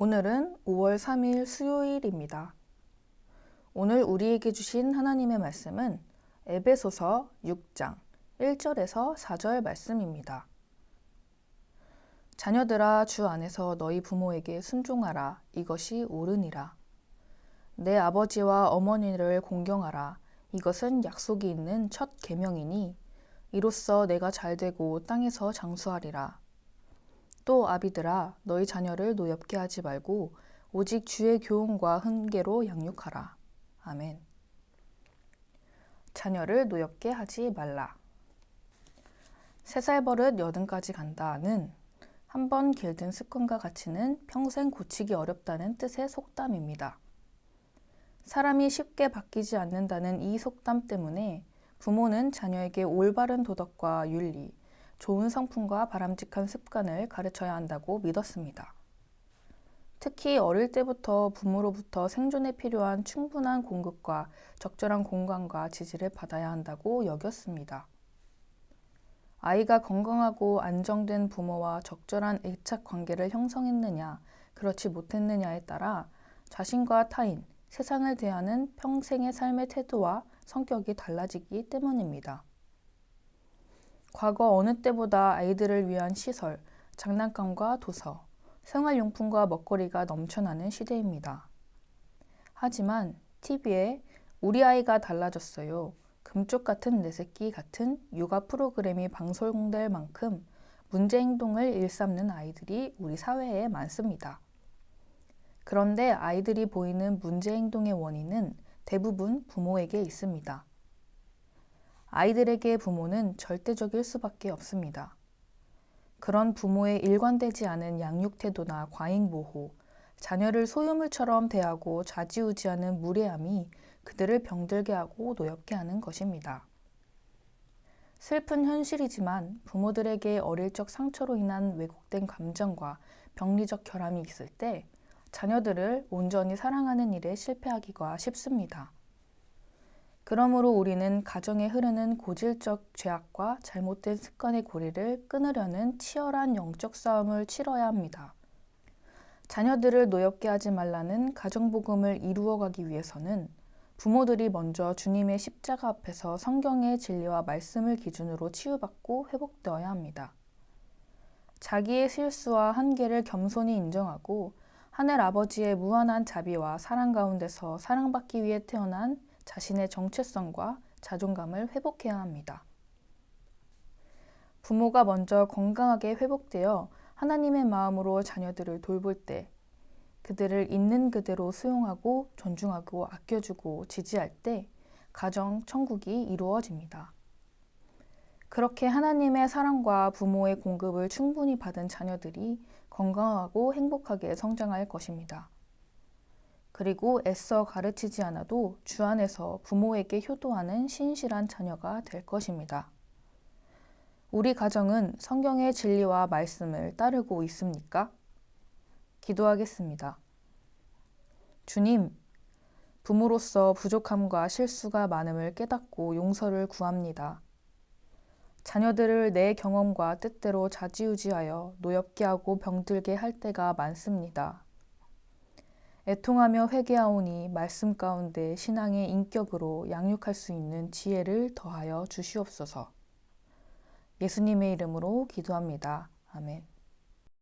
오늘은 5월 3일 수요일입니다. 오늘 우리에게 주신 하나님의 말씀은 에베소서 6장 1절에서 4절 말씀입니다. 자녀들아 주 안에서 너희 부모에게 순종하라 이것이 옳으니라. 내 아버지와 어머니를 공경하라 이것은 약속이 있는 첫 계명이니 이로써 내가 잘되고 땅에서 장수하리라. 또 아비들아 너희 자녀를 노엽게 하지 말고 오직 주의 교훈과 훈계로 양육하라. 아멘. 자녀를 노엽게 하지 말라. 세 살 버릇 여든까지 간다는 한 번 길든 습관과 가치는 평생 고치기 어렵다는 뜻의 속담입니다. 사람이 쉽게 바뀌지 않는다는 이 속담 때문에 부모는 자녀에게 올바른 도덕과 윤리, 좋은 성품과 바람직한 습관을 가르쳐야 한다고 믿었습니다. 특히 어릴 때부터 부모로부터 생존에 필요한 충분한 공급과 적절한 공간과 지지를 받아야 한다고 여겼습니다. 아이가 건강하고 안정된 부모와 적절한 애착 관계를 형성했느냐, 그렇지 못했느냐에 따라 자신과 타인, 세상을 대하는 평생의 삶의 태도와 성격이 달라지기 때문입니다. 과거 어느 때보다 아이들을 위한 시설, 장난감과 도서, 생활용품과 먹거리가 넘쳐나는 시대입니다. 하지만 TV에 우리 아이가 달라졌어요. 금쪽 같은 내 새끼 같은 육아 프로그램이 방송될 만큼 문제 행동을 일삼는 아이들이 우리 사회에 많습니다. 그런데 아이들이 보이는 문제 행동의 원인은 대부분 부모에게 있습니다. 아이들에게 부모는 절대적일 수밖에 없습니다. 그런 부모의 일관되지 않은 양육 태도나 과잉 보호, 자녀를 소유물처럼 대하고 좌지우지하는 무례함이 그들을 병들게 하고 노엽게 하는 것입니다. 슬픈 현실이지만 부모들에게 어릴 적 상처로 인한 왜곡된 감정과 병리적 결함이 있을 때 자녀들을 온전히 사랑하는 일에 실패하기가 쉽습니다. 그러므로 우리는 가정에 흐르는 고질적 죄악과 잘못된 습관의 고리를 끊으려는 치열한 영적 싸움을 치러야 합니다. 자녀들을 노엽게 하지 말라는 가정복음을 이루어가기 위해서는 부모들이 먼저 주님의 십자가 앞에서 성경의 진리와 말씀을 기준으로 치유받고 회복되어야 합니다. 자기의 실수와 한계를 겸손히 인정하고 하늘 아버지의 무한한 자비와 사랑 가운데서 사랑받기 위해 태어난 자신의 정체성과 자존감을 회복해야 합니다. 부모가 먼저 건강하게 회복되어 하나님의 마음으로 자녀들을 돌볼 때 그들을 있는 그대로 수용하고 존중하고 아껴주고 지지할 때 가정 천국이 이루어집니다. 그렇게 하나님의 사랑과 부모의 공급을 충분히 받은 자녀들이 건강하고 행복하게 성장할 것입니다. 그리고 애써 가르치지 않아도 주 안에서 부모에게 효도하는 신실한 자녀가 될 것입니다. 우리 가정은 성경의 진리와 말씀을 따르고 있습니까? 기도하겠습니다. 주님, 부모로서 부족함과 실수가 많음을 깨닫고 용서를 구합니다. 자녀들을 내 경험과 뜻대로 자지우지하여 노엽게 하고 병들게 할 때가 많습니다. 애통하며 회개하오니 말씀 가운데 신앙의 인격으로 양육할 수 있는 지혜를 더하여 주시옵소서. 예수님의 이름으로 기도합니다. 아멘.